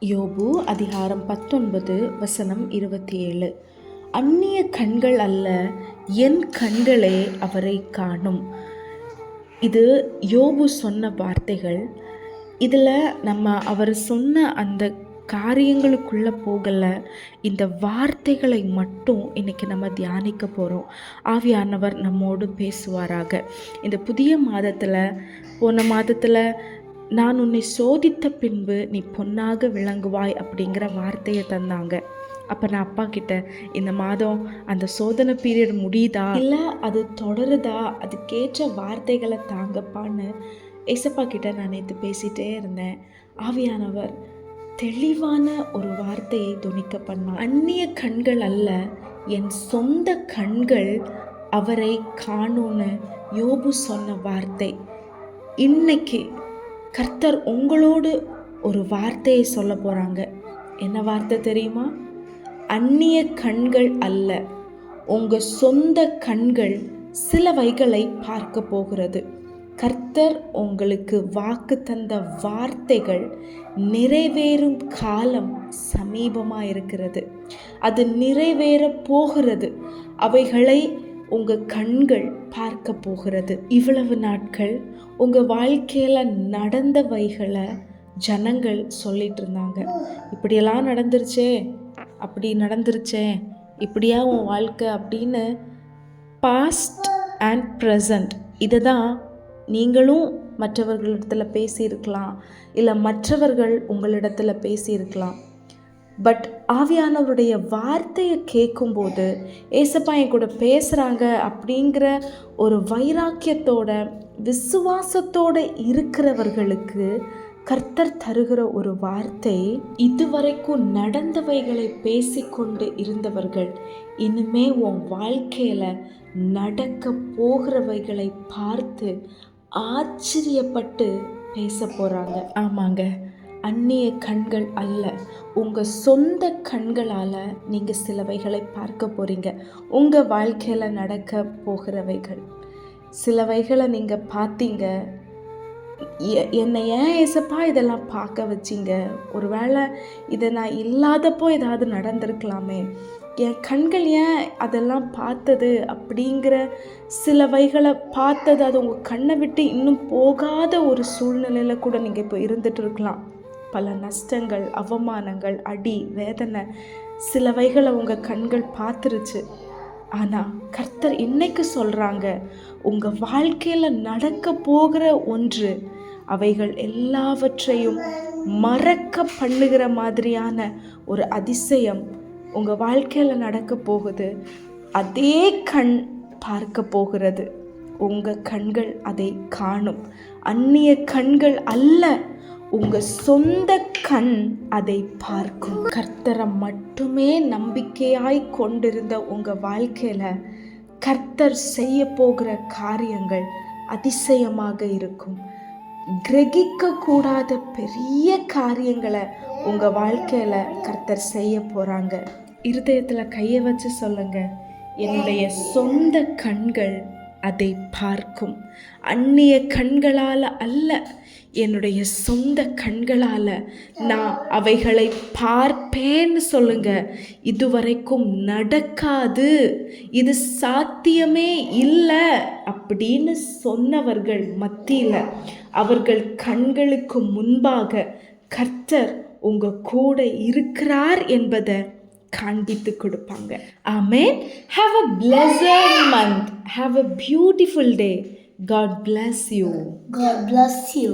யோபு அதிகாரம் பத்தொன்பது வசனம் இருபத்தி ஏழு அந்நிய கண்கள் அல்ல என் கண்களே அவரை காணும். இது யோபு சொன்ன வார்த்தைகள். இதில் நம்ம அவர் சொன்ன அந்த காரியங்களுக்குள்ளே போகலை. இந்த வார்த்தைகளை மட்டும் இன்றைக்கி நம்ம தியானிக்க போகிறோம் ஆவியானவர் நம்மோடு பேசுவாராக. இந்த புதிய மாதத்தில் போன மாதத்தில் நான் உன்னை சோதித்த பின்பு நீ பொன்னாக விளங்குவாய் அப்படிங்கிற வார்த்தையை தந்தாங்க. அப்போ நான் அப்பா கிட்ட இந்த மாதம் அந்த சோதனை பீரியட் முடியுதா? இல்லை அது தொடருதா? அதுக்கேற்ற வார்த்தைகளை தாங்கப்பான்னு ஏசப்பா கிட்ட நான் நேற்று பேசிகிட்டே இருந்தேன். ஆவியானவர் தெளிவான ஒரு வார்த்தையை துணிக்க பண்ணான் அந்நிய கண்கள் அல்ல என் சொந்த கண்கள் அவரை காணும்னு யோபு சொன்ன வார்த்தை. இன்னைக்கு கர்த்தர் உங்களோடு ஒரு வார்த்தையை சொல்ல போகிறாங்க என்ன வார்த்தை தெரியுமா? அந்நிய கண்கள் அல்ல உங்கள் சொந்த கண்கள் சிலவைகளை பார்க்க போகிறது. கர்த்தர் உங்களுக்கு வாக்கு தந்த வார்த்தைகள் நிறைவேறும் காலம் சமீபமாக இருக்கிறது அது நிறைவேற போகிறது. அவைகளை உங்கள் கண்கள் பார்க்க போகிறது. இவ்வளவு நாட்கள் உங்கள் வாழ்க்கையில் நடந்தவைகளை ஜனங்கள் சொல்லிட்டு இருந்தாங்க. இப்படியெல்லாம் நடந்துருச்சே அப்படி நடந்துருச்சே இப்படியா உன் வாழ்க்கை அப்படின்னு பாஸ்ட் அண்ட் ப்ரெசண்ட் இதை தான் நீங்களும் மற்றவர்களிடத்தில் பேசியிருக்கலாம். இல்லை மற்றவர்கள் உங்களிடத்தில் பேசியிருக்கலாம். பட் ஆவியானவருடைய வார்த்தையை கேட்கும்போது ஏசப்பா என் கூட பேசுகிறாங்க அப்படிங்கிற ஒரு வைராக்கியத்தோட விசுவாசத்தோடு இருக்கிறவர்களுக்கு கர்த்தர் தருகிற ஒரு வார்த்தை இதுவரைக்கும் நடந்தவைகளை பேசிக்கொண்டு இருந்தவர்கள் இனிமே உன் வாழ்க்கையில் நடக்க போகிறவைகளை பார்த்து ஆச்சரியப்பட்டு பேச போகிறாங்க ஆமாங்க. அந்நிய கண்கள் அல்ல. உங்கள் சொந்த கண்களால் நீங்கள் சிலவைகளை பார்க்க போகிறீங்க உங்கள் வாழ்க்கையில் நடக்க போகிறவைகள். சிலவைகளை நீங்கள் பார்த்தீங்க. என்னை ஏன் ஏசப்பா இதெல்லாம் பார்க்க வச்சிங்க? ஒருவேளை இதை நான் இல்லாதப்போ ஏதாவது நடந்திருக்கலாமே. என் கண்கள் ஏன் அதெல்லாம் பார்த்தது அப்படிங்கிற சிலவைகளை பார்த்தது அது உங்கள் கண்ணை விட்டு இன்னும் போகாத ஒரு சூழ்நிலையில் கூட நீங்கள் இப்போ இருந்துகிட்டு இருக்கலாம். பல நஷ்டங்கள் அவமானங்கள் அடி வேதனை சிலவைகளை உங்கள் கண்கள் பார்த்துருச்சு. ஆனால் கர்த்தர் இன்னைக்கு சொல்கிறாங்க உங்கள் வாழ்க்கையில் நடக்க போகிற ஒன்று அவைகள் எல்லாவற்றையும் மறக்க பண்ணுகிற மாதிரியான ஒரு அதிசயம் உங்கள் வாழ்க்கையில் நடக்க போகுது. அதே கண் பார்க்க போகிறது. உங்கள் கண்கள் அதை காணும். அந்நிய கண்கள் அல்ல உங்க சொந்த கண் அதை பார்க்கும். கர்த்தரை மட்டுமே நம்பிக்கையாய் கொண்டிருந்த உங்க வாழ்க்கையில கர்த்தர் செய்ய போகிற காரியங்கள் அதிசயமாக இருக்கும். கிரகிக்க கூடாத பெரிய காரியங்களை உங்க வாழ்க்கையில கர்த்தர் செய்ய போறாங்க. இருதயத்துல கையை வச்சு சொல்லுங்க என்னுடைய சொந்த கண்கள் அதை பார்க்கும். அந்நிய கண்களால் அல்ல என்னுடைய சொந்த கண்களால் நான் அவைகளை பார்ப்பேன்னு சொல்லுங்க. இதுவரைக்கும் நடக்காது. இது சாத்தியமே இல்லை அப்படின்னு சொன்னவர்கள் மத்தியில் அவர்கள் கண்களுக்கு முன்பாக கர்த்தர் உங்கள் கூட இருக்கிறார் என்பதை காண்பித்து கொடுப்பாங்க amen have a blessed month have a beautiful day God bless you God bless you.